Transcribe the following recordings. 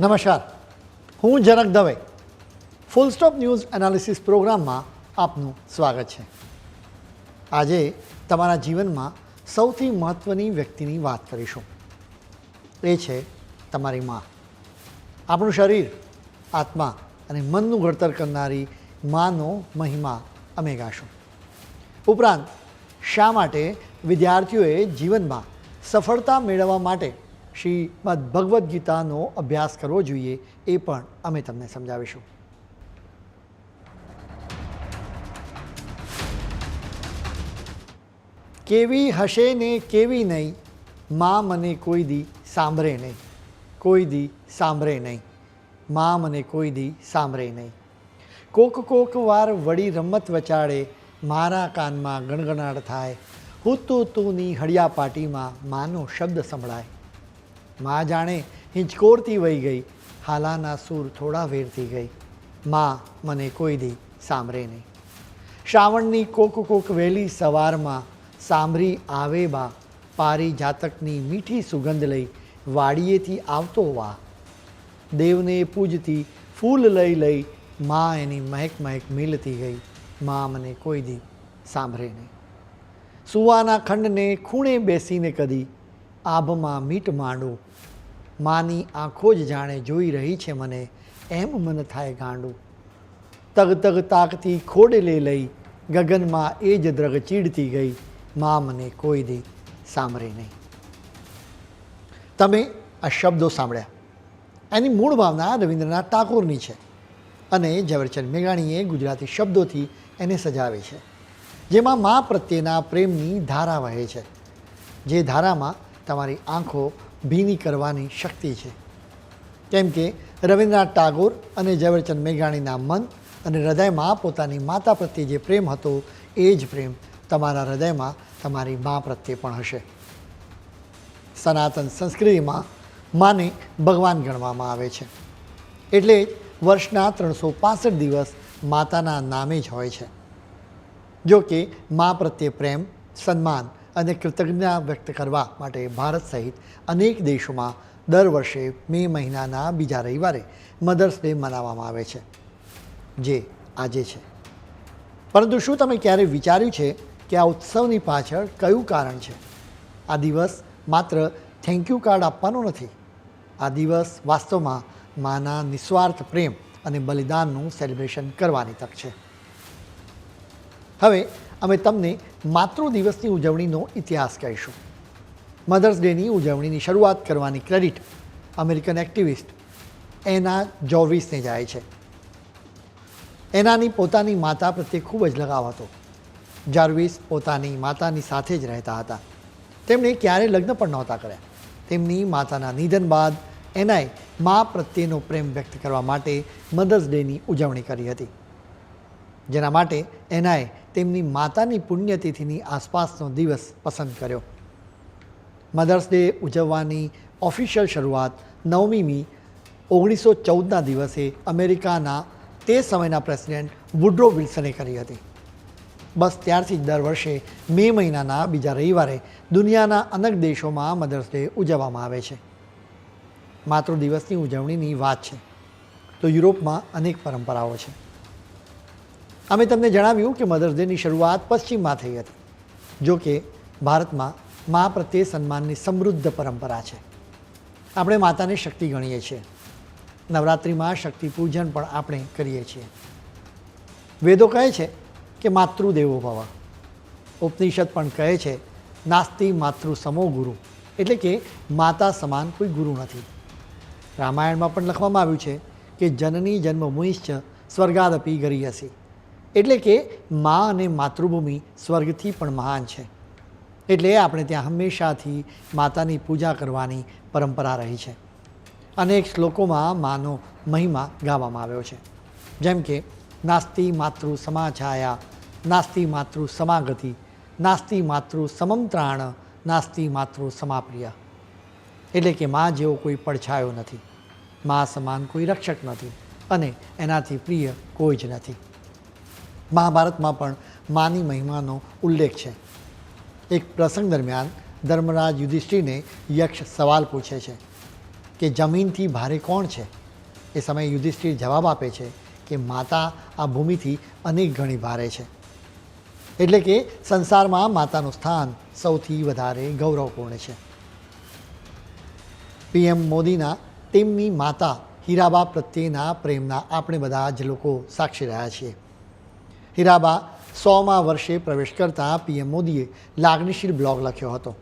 નમસ્કાર. હું Janak Dave. Full stop news analysis પ્રોગ્રામમાં આપનું સ્વાગત છે. આજે તમારા જીવનમાં સૌથી મહત્ત્વની વ્યક્તિની વાત કરીશું. એ છે તમારી માં. આપણું શરીર, આત્મા અને મનનું ઘડતર કરનારી માનો મહિમા અમે ગાશું. ઉપરાંત શા માટે વિદ્યાર્થીઓએ જીવનમાં સફળતા મેળવવા માટે શ્રીમદ ભગવદ્ ગીતાનો અભ્યાસ કરવો જોઈએ એ પણ અમે તમને સમજાવીશું. કેવી હશે ને કેવી નહીં, માં મને કોઈ દી સાંભળે નહીં, કોઈ દી સાંભળે નહીં, માં મને કોઈ દી સાંભળે નહીં. કોક કોક વાર વળી રમત વચાડે, મારા કાનમાં ગણગણાટ થાય, હું તો તુંની હળિયા પાટીમાં માનો શબ્દ સંભળાય. માં જાણે હિંચકોરતી વહી ગઈ. હાલાના સૂર થોડા વેરતી ગઈ. માં મને કોઈ દી સાંભળે નહીં. શ્રાવણની કોક કોક વહેલી સવારમાં સાંભળી આવે બા. પારી જાતકની મીઠી સુગંધ લઈ વાડીએથી આવતો વા. દેવને પૂજતી ફૂલ લઈ લઈ માં એની મહેક મહેક મિલતી ગઈ. માં મને કોઈ દી સાંભળે નહીં. સુવાના ખંડને ખૂણે બેસીને કદી આભમાં મીટ માંડું. માની આંખો જ જાણે જોઈ રહી છે મને, એમ મન થાય ગાંડું. તગ તગ તાકતી ખોડેલે લઈ, ગગનમાં એ જ દ્રગ ચીડતી ગઈ, મા મને કોઈ દે સાંભળે નહીં. તમે આ શબ્દો સાંભળ્યા. એની મૂળ ભાવના રવિન્દ્રનાથ ટાગોરની છે અને ઝવેરચંદ મેઘાણીએ ગુજરાતી શબ્દોથી એને સજાવે છે, જેમાં મા પ્રત્યેના પ્રેમની ધારા વહે છે. જે ધારામાં તમારી આંખો ભીની કરવાની શક્તિ છે. કેમ કે રવિન્દ્રનાથ ટાગોર અને ઝવેરચંદ મેઘાણીના મન અને હૃદયમાં પોતાની માતા પ્રત્યે જે પ્રેમ હતો, એ જ પ્રેમ તમારા હૃદયમાં તમારી મા પ્રત્યે પણ હશે. સનાતન સંસ્કૃતિમાં માને ભગવાન ગણવામાં આવે છે. એટલે જ વર્ષના ત્રણસો પાસઠ દિવસ માતાના નામે જ હોય છે. જો કે મા પ્રત્યે પ્રેમ, સન્માન અને કૃતજ્ઞતા વ્યક્ત કરવા માટે ભારત સહિત અનેક દેશોમાં દર વર્ષે મે મહિનાના બીજા રવિવારે મધર્સ ડે મનાવવામાં આવે છે, જે આજે છે. પરંતુ શું તમે ક્યારે વિચાર્યું છે કે આ ઉત્સવની પાછળ કયું કારણ છે? આ દિવસ માત્ર થેન્ક યુ કાર્ડ આપવાનો નથી. આ દિવસ વાસ્તવમાં માના નિસ્વાર્થ પ્રેમ અને બલિદાનનું સેલિબ્રેશન કરવાની તક છે. હવે અમે તમને માતૃ દિવસની ઉજવણીનો ઇતિહાસ કહીશું. મધર્સ ડેની ઉજવણીની શરૂઆત કરવાની ક્રેડિટ અમેરિકન એક્ટિવિસ્ટ એના જોવીસને જાય છે. એનાની પોતાની માતા પ્રત્યે ખૂબ જ લગાવ હતો. જાર્વિસ પોતાની માતાની સાથે જ રહેતા હતા. તેમણે ક્યારેય લગ્ન પણ નહોતા કર્યા. તેમની માતાના નિધન બાદ એનાએ મા પ્રત્યેનો પ્રેમ વ્યક્ત કરવા માટે મધર્સ ડેની ઉજવણી કરી હતી. જેના માટે એનાએ તેમની માતાની પુણ્યતિથિની આસપાસનો દિવસ પસંદ કર્યો. મધર્સ ડે ઉજવવાની ઓફિશિયલ શરૂઆત નવમી મી ઓગણીસો ચૌદના દિવસે અમેરિકાના તે સમયના પ્રેસિડેન્ટ વુડ્રો વિલ્સને કરી હતી. બસ ત્યારથી દર વર્ષે મે મહિનાના બીજા રવિવારે દુનિયાના અનેક દેશોમાં મધર્સ ડે ઉજવવામાં આવે છે. માતૃ દિવસની ઉજવણીની વાત છે. તો યુરોપમાં અનેક પરંપરાઓ છે. અમે તમને જણાવ્યું કે મધર્સ ડેની શરૂઆત પશ્ચિમમાં થઈ હતી, જો કે ભારતમાં મા પ્રત્યે સન્માનની સમૃદ્ધ પરંપરા છે. આપણે માતાને શક્તિ ગણીએ છીએ. નવરાત્રિમાં શક્તિ પૂજન પણ આપણે કરીએ છીએ. વેદો કહે છે કે માતૃદેવો ભવ. ઉપનિષદ પણ કહે છે, નાસ્તિ માતૃ સમો ગુરુ. એટલે કે માતા સમાન કોઈ ગુરુ નથી. રામાયણમાં પણ લખવામાં આવ્યું છે કે જનની જન્મ જન્મભૂમિશ્ચ સ્વર્ગાદપી ગરી હસી એટલે કે મા અને માતૃભૂમિ સ્વર્ગથી પણ મહાન છે. એટલે આપણે ત્યાં હંમેશાથી માતાની પૂજા કરવાની પરંપરા રહી છે. અનેક શ્લોકોમાં માનો મહિમા ગાવામાં આવ્યો છે. જેમ કે, નાસ્તિ માતૃ સમાછાયા નાસ્તિ માતૃ સમાગતિ, નાસ્તિ માતૃ સમમત્રાણ નાસ્તિ માતૃ સમાપ્રિય. એટલે કે મા જેવો કોઈ પડછાયો નથી. મા સમાન કોઈ રક્ષક નથી અને એનાથી પ્રિય કોઈ જ નથી. મહાભારતમાં પણ માની મહિમાનો ઉલ્લેખ છે. એક પ્રસંગ દરમિયાન ધર્મરાજ યુધિષ્ઠિરને યક્ષ સવાલ પૂછે છે કે જમીનથી ભારે કોણ છે? એ સમયે યુધિષ્ઠિર જવાબ આપે છે કે માતા આ ભૂમિથી અનેક ગણી ભારે છે. એટલે કે સંસારમાં માતાનું સ્થાન સૌથી વધારે ગૌરવપૂર્ણ છે. પીએમ મોદીના તેમની માતા હીરાબા પ્રત્યેના પ્રેમના આપણે બધા જ લોકો સાક્ષી રહ્યા છીએ. હીરાબા સોમાં વર્ષે પ્રવેશ કરતાં પીએમ મોદીએ લાગણીશીલ બ્લોગ લખ્યો હતો,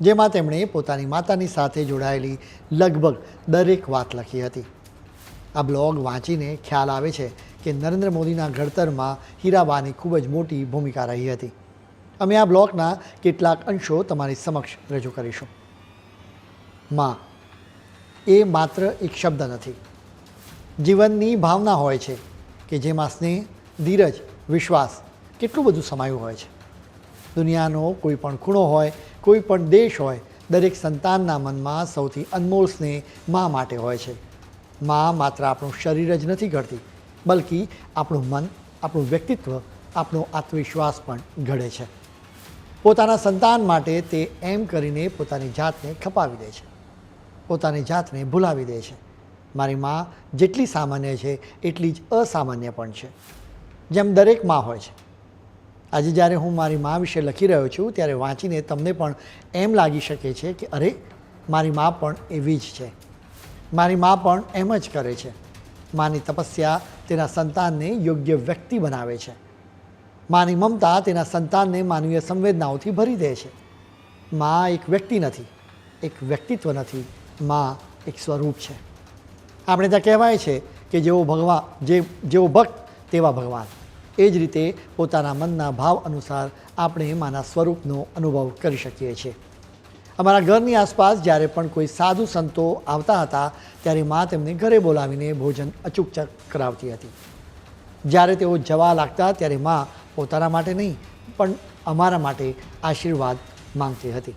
જેમાં તેમણે પોતાની માતાની સાથે જોડાયેલી લગભગ દરેક વાત લખી હતી. આ બ્લોગ વાંચીને ખ્યાલ આવે છે કે નરેન્દ્ર મોદીના ઘડતરમાં હીરાબાની ખૂબ જ મોટી ભૂમિકા રહી હતી. અમે આ બ્લોગના કેટલાક અંશો તમારી સમક્ષ રજૂ કરીશું. માં, એ માત્ર એક શબ્દ નથી. જીવનની ભાવના હોય છે કે જેમાં સ્નેહ, ધીરજ વિશ્વાસ. કેટલું બધું સમાયું હોય છે. દુનિયાનો કોઈ પણ ખૂણો હોય, કોઈ પણ દેશ હોય, દરેક સંતાનના મનમાં સૌથી અનમોલ સ્નેહ મા માટે હોય છે. મા માત્ર આપણું શરીર જ નથી ઘડતી, બલકી આપણું મન, આપણું વ્યક્તિત્વ, આપણો આત્મવિશ્વાસ પણ ઘડે છે. પોતાના સંતાન માટે તે એમ કરીને પોતાની જાતને ખપાવી દે છે. પોતાની જાતને ભૂલાવી દે છે. મારી મા જેટલી સામાન્ય છે, એટલી જ અસામાન્ય પણ છે. જેમ દરેક મા હોય છે. આજે જ્યારે હું મારી મા વિશે લખી રહ્યો છું, ત્યારે વાંચીને તમને પણ એમ લાગી શકે છે કે અરે, મારી મા પણ એવી જ છે. મારી મા પણ એમ જ કરે છે. માની તપસ્યા તેના સંતાનને યોગ્ય વ્યક્તિ બનાવે છે. માની મમતા તેના સંતાનને માનવીય સંવેદનાઓથી ભરી દે છે. મા એક વ્યક્તિ નથી, એક વ્યક્તિત્વ નથી. મા એક સ્વરૂપ છે. આપણે ત્યાં કહેવાય છે કે જેવો ભગવાન જે, જેવો ભક્ત તેવા ભગવાન. એ જ રીતે પોતાના મનના ભાવ અનુસાર આપણે માના સ્વરૂપનો અનુભવ કરી શકીએ છીએ. અમારા ઘરની આસપાસ જ્યારે પણ કોઈ સાધુ સંતો આવતા હતા, ત્યારે મા તેમને ઘરે બોલાવીને ભોજન અચૂકચક કરાવતી હતી. જ્યારે તેઓ જવા લાગતા ત્યારે મા પોતાના માટે નહીં, પણ અમારા માટે આશીર્વાદ માંગતી હતી.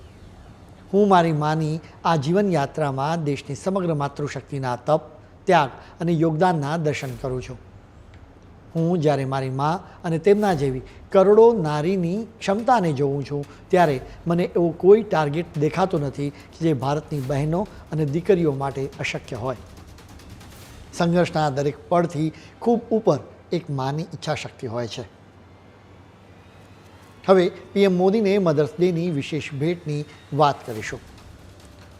હું મારી માની આ જીવનયાત્રામાં દેશની સમગ્ર માતૃશક્તિના તપ, ત્યાગ અને યોગદાનના દર્શન કરું છું. હું જ્યારે મારી મા અને તેમના જેવી કરોડો નારીની ક્ષમતાને જોઉં છું, ત્યારે મને એવો કોઈ ટાર્ગેટ દેખાતો નથી કે જે ભારતની બહેનો અને દીકરીઓ માટે અશક્ય હોય. સંઘર્ષના દરેક પળથી ખૂબ ઉપર એક માની ઈચ્છાશક્તિ હોય છે. હવે પીએમ મોદીને મધર્સ ડેની વિશેષ ભેટની વાત કરીશું.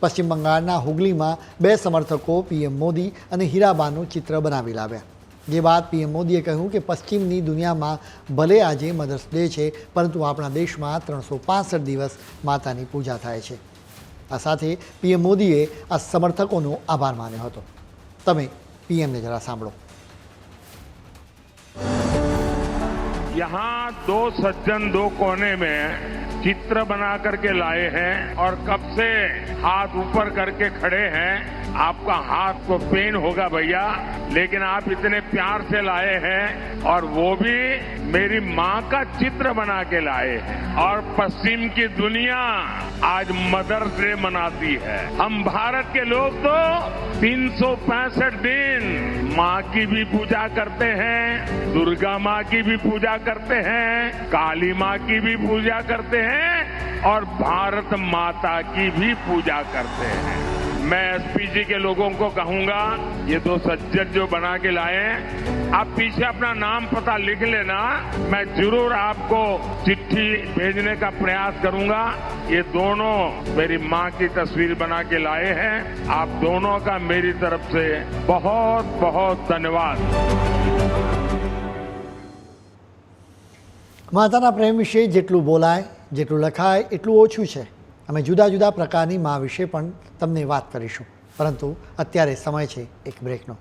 પશ્ચિમ બંગાળના હુગલીમાં બે સમર્થકો પીએમ મોદી અને હીરાબાનું ચિત્ર બનાવી લાવ્યા. જે બાદ પીએમ મોદીએ કહ્યું કે પશ્ચિમની દુનિયામાં ભલે આજે મધર્સ ડે છે પરંતુ આપણા દેશમાં ત્રણસો પાસઠ દિવસ માતાની પૂજા થાય છે આ સાથે પીએમ મોદીએ આ સમર્થકોનો આભાર માન્યો હતો તમે પીએમને જરા સાંભળો यहाँ दो सज्जन दो कोने में चित्र बना करके लाए हैं और कब से हाथ ऊपर करके खड़े हैं आपका हाथ को पेन होगा भैया, लेकिन आप इतने प्यार से लाए हैं और वो भी मेरी माँ का चित्र बना के लाए हैं। और पश्चिम की दुनिया आज मदर्स डे मनाती है। हम भारत के लोग तो तीन सौ पैंसठ दिन माँ की भी पूजा करते हैं, दुर्गा माँ की भी पूजा करते हैं, काली माँ की भी पूजा करते हैं और भारत माता की भी पूजा करते हैं। मैं एसपीजी के लोगों को कहूंगा ये दो सज्जन जो बना के लाए आप पीछे अपना नाम पता लिख लेना मैं जरूर आपको चिट्ठी भेजने का प्रयास करूंगा ये दोनों मेरी माँ की तस्वीर बना के लाए हैं आप दोनों का मेरी तरफ से बहुत बहुत धन्यवाद માતાના પ્રેમ વિશે જેટલું બોલાય જેટલું લખાય એટલું ઓછું છે અમે જુદા જુદા પ્રકારની મા વિશે પણ તમને વાત કરીશું. પરંતુ અત્યારે સમય છે એક બ્રેકનો.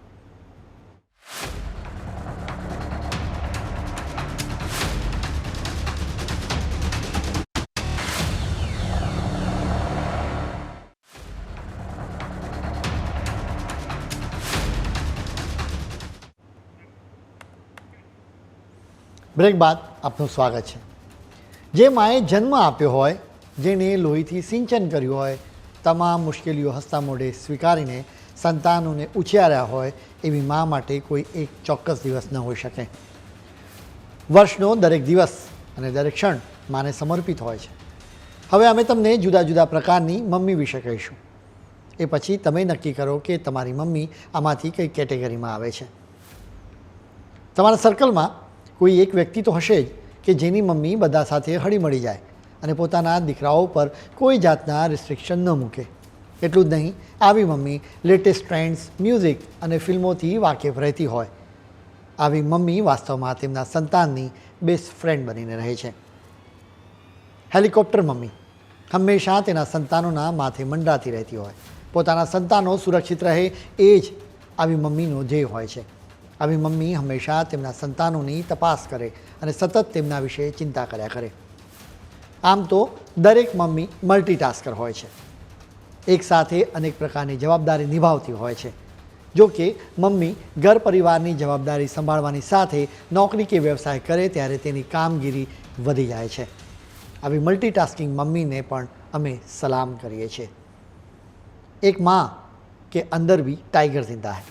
બ્રેક બાદ આપનું સ્વાગત છે. જે માએ જન્મ આપ્યો હોય જેણે લોહીથી સિંચન કર્યું હોય, તમામ મુશ્કેલીઓ હસતા મોઢે સ્વીકારીને સંતાનોને ઉછેર્યા હોય, એવી મા માટે કોઈ એક ચોક્કસ દિવસ ન હોઈ શકે. વર્ષનો દરેક દિવસ અને દરેક ક્ષણ માને સમર્પિત હોય છે. હવે અમે તમને જુદા જુદા પ્રકારની મમ્મી વિશે કહીશું. એ પછી તમે નક્કી કરો કે તમારી મમ્મી આમાંથી કઈ કેટેગરીમાં આવે છે. તમારા સર્કલમાં કોઈ એક વ્યક્તિ તો હશે જ કે જેની મમ્મી બધા સાથે હળીમળી જાય. અને પોતાના દીકરાઓ પર કોઈ જાતના રિસ્ટ્રિક્શન ન મૂકે. એટલું જ નહીં, આવી મમ્મી લેટેસ્ટ ટ્રેન્ડ્સ મ્યુઝિક અને ફિલ્મોથી વાકેફ રહેતી હોય. આવી મમ્મી વાસ્તવમાં તેમના સંતાનની બેસ્ટ ફ્રેન્ડ બનીને રહે છે. હેલિકોપ્ટર મમ્મી હંમેશા તેના સંતાનોના માથે મંડરાતી રહેતી હોય. પોતાના સંતાનો સુરક્ષિત રહે એ જ આવી મમ્મીનો ધ્યેય હોય છે. આવી મમ્મી હંમેશા તેમના સંતાનોની તપાસ કરે અને સતત તેમના વિશે ચિંતા કર્યા કરે. આમ તો દરેક મમ્મી મલ્ટીટાસ્કર હોય છે. એક સાથે અનેક પ્રકારની જવાબદારી નિભાવતી હોય છે. જો કે મમ્મી ઘર પરિવારની જવાબદારી સંભાળવાની સાથે નોકરી કે વ્યવસાય કરે ત્યારે તેની કામગીરી વધી જાય છે. આવી મલ્ટીટાસ્કિંગ મમ્મીને પણ અમે સલામ કરીએ છીએ. એક માં કે અંદર બી ટાઈગર જિંદા હૈ.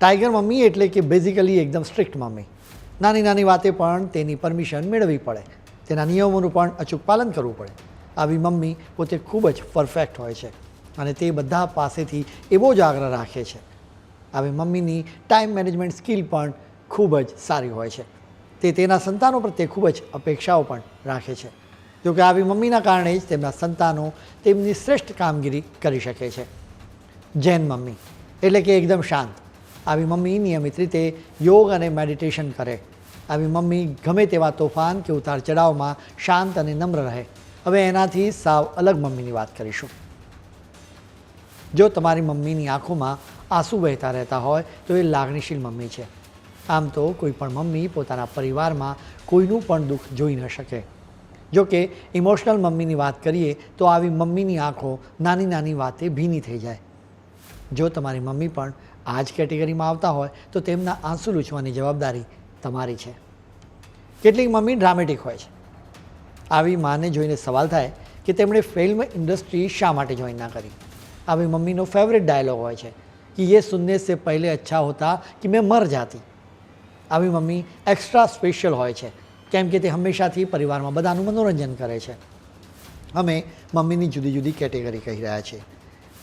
ટાઈગર મમ્મી એટલે કે બેઝિકલી એકદમ સ્ટ્રિક્ટ મમ્મી. નાની નાની વાતે પણ તેની પરમિશન મેળવવી પડે. તેના નિયમોનું પણ અચૂક પાલન કરવું પડે. આવી મમ્મી પોતે ખૂબ જ પરફેક્ટ હોય છે અને તે બધા પાસેથી એવો જ આગ્રહ રાખે છે. આવી મમ્મીની ટાઈમ મેનેજમેન્ટ સ્કિલ પણ ખૂબ જ સારી હોય છે. તે તેના સંતાનો પ્રત્યે ખૂબ જ અપેક્ષાઓ પણ રાખે છે. જોકે આવી મમ્મીના કારણે જ તેમના સંતાનો તેમની શ્રેષ્ઠ કામગીરી કરી શકે છે. જૈન મમ્મી, એટલે કે એકદમ શાંત. આવી મમ્મી નિયમિત રીતે યોગ અને મેડિટેશન કરે. આવી મમ્મી ગમે તેવા તોફાન કે ઉતાર ચઢાવમાં શાંત અને નમ્ર રહે. હવે એનાથી સાવ અલગ મમ્મીની વાત કરીશું. જો તમારી મમ્મીની આંખોમાં આંસુ વહેતા રહેતા હોય, તો એ લાગણીશીલ મમ્મી છે. આમ તો કોઈ પણ મમ્મી પોતાના પરિવારમાં કોઈનું પણ દુઃખ જોઈ ન શકે. જો કે ઇમોશનલ મમ્મીની વાત કરીએ, તો આવી મમ્મીની આંખો નાની નાની વાતે ભીની થઈ જાય. જો તમારી મમ્મી પણ આ જ કેટેગરીમાં આવતા હોય, તો તેમના આંસુ લૂછવાની જવાબદારી તમારી છે. કેટલીક મમ્મી ડ્રામેટિક હોય છે. આવી માને જોઈને સવાલ થાય કે તેમણે ફિલ્મ ઇન્ડસ્ટ્રી શા માટે જોઈન ના કરી? આવી મમ્મીનો ફેવરેટ ડાયલોગ હોય છે કે યે સુનને સે પહેલે અચ્છા હોતા કે મેં મર જાતી. આવી મમ્મી એક્સ્ટ્રા સ્પેશિયલ હોય છે, કેમ કે તે હંમેશાથી પરિવારમાં બધાનું મનોરંજન કરે છે. અમે મમ્મીની જુદી જુદી કેટેગરી કહી રહ્યા છીએ.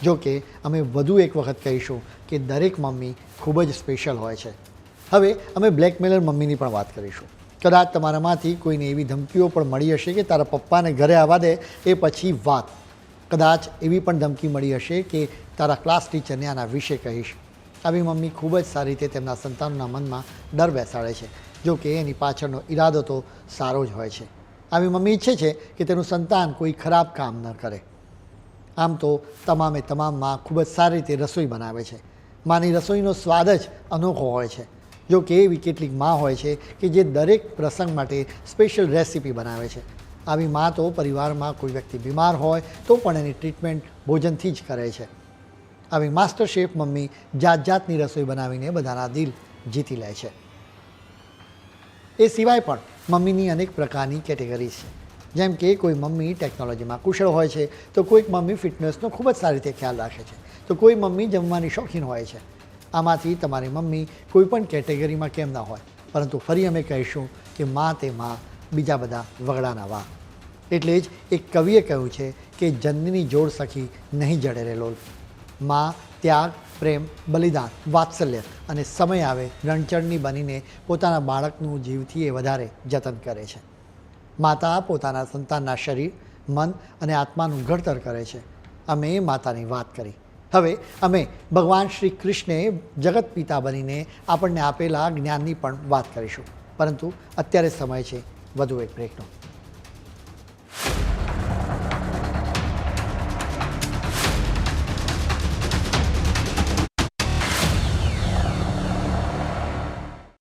જોકે અમે વધુ એક વખત કહીશું કે દરેક મમ્મી ખૂબ જ સ્પેશિયલ હોય છે. હવે અમે બ્લેકમેલર મમ્મીની પણ વાત કરીશું. કદાચ તમારામાંથી કોઈને એવી ધમકીઓ પણ મળી હશે કે તારા પપ્પાને ઘરે આવવા દે, એ પછી વાત. કદાચ એવી પણ ધમકી મળી હશે કે તારા ક્લાસ ટીચરને આના વિશે કહીશ. આવી મમ્મી ખૂબ જ સારી રીતે તેમના સંતાનના મનમાં ડર બેસાડે છે. જો કે એની પાછળનો ઈરાદો તો સારો જ હોય છે. આવી મમ્મી ઈચ્છે છે કે તેનું સંતાન કોઈ ખરાબ કામ ન કરે. આમ તો તમામે તમામમાં ખૂબ જ સારી રીતે રસોઈ બનાવે છે. માની રસોઈનો સ્વાદ જ અનોખો હોય છે. જો કે એવી કેટલીકમાં હોય છે કે જે દરેક પ્રસંગ માટે સ્પેશિયલ રેસીપી બનાવે છે. આવી માં તો પરિવારમાં કોઈ વ્યક્તિ બીમાર હોય તો પણ એની ટ્રીટમેન્ટ ભોજનથી જ કરે છે. આવી માસ્ટર શેફ મમ્મી જાત જાતની રસોઈ બનાવીને બધાના દિલ જીતી લે છે. એ સિવાય પણ મમ્મીની અનેક પ્રકારની કેટેગરી છે. જેમ કે કોઈ મમ્મી ટેકનોલોજીમાં કુશળ હોય છે તો કોઈક મમ્મી ફિટનેસનો ખૂબ જ સારી રીતે ખ્યાલ રાખે છે. તો કોઈ મમ્મી જમવાની શોખીન હોય છે. આમાંથી તમારી મમ્મી કોઈ પણ કેટેગરીમાં કેમ ના હોય. પરંતુ ફરી અમે કહીશું કે માં તે માં બીજા બધા વગડાના વા. એટલે જ એક કવિએ કહ્યું છે કે જન્મની જોડ સખી નહીં જડે રે લોલ. માં, ત્યાગ, પ્રેમ, બલિદાન, વાત્સલ્ય અને સમય આવે રણચણની બનીને પોતાના બાળકનું જીવથી એ વધારે જતન કરે છે. માતા પોતાના સંતાનના શરીર, મન અને આત્માનું ઘડતર કરે છે. અમે એ માતાની વાત કરી. હવે અમે ભગવાન શ્રી કૃષ્ણે જગત પિતા બનીને આપણને આપેલા જ્ઞાનની પણ વાત કરીશું. પરંતુ અત્યારે સમય છે, વધુ એક બ્રેકનો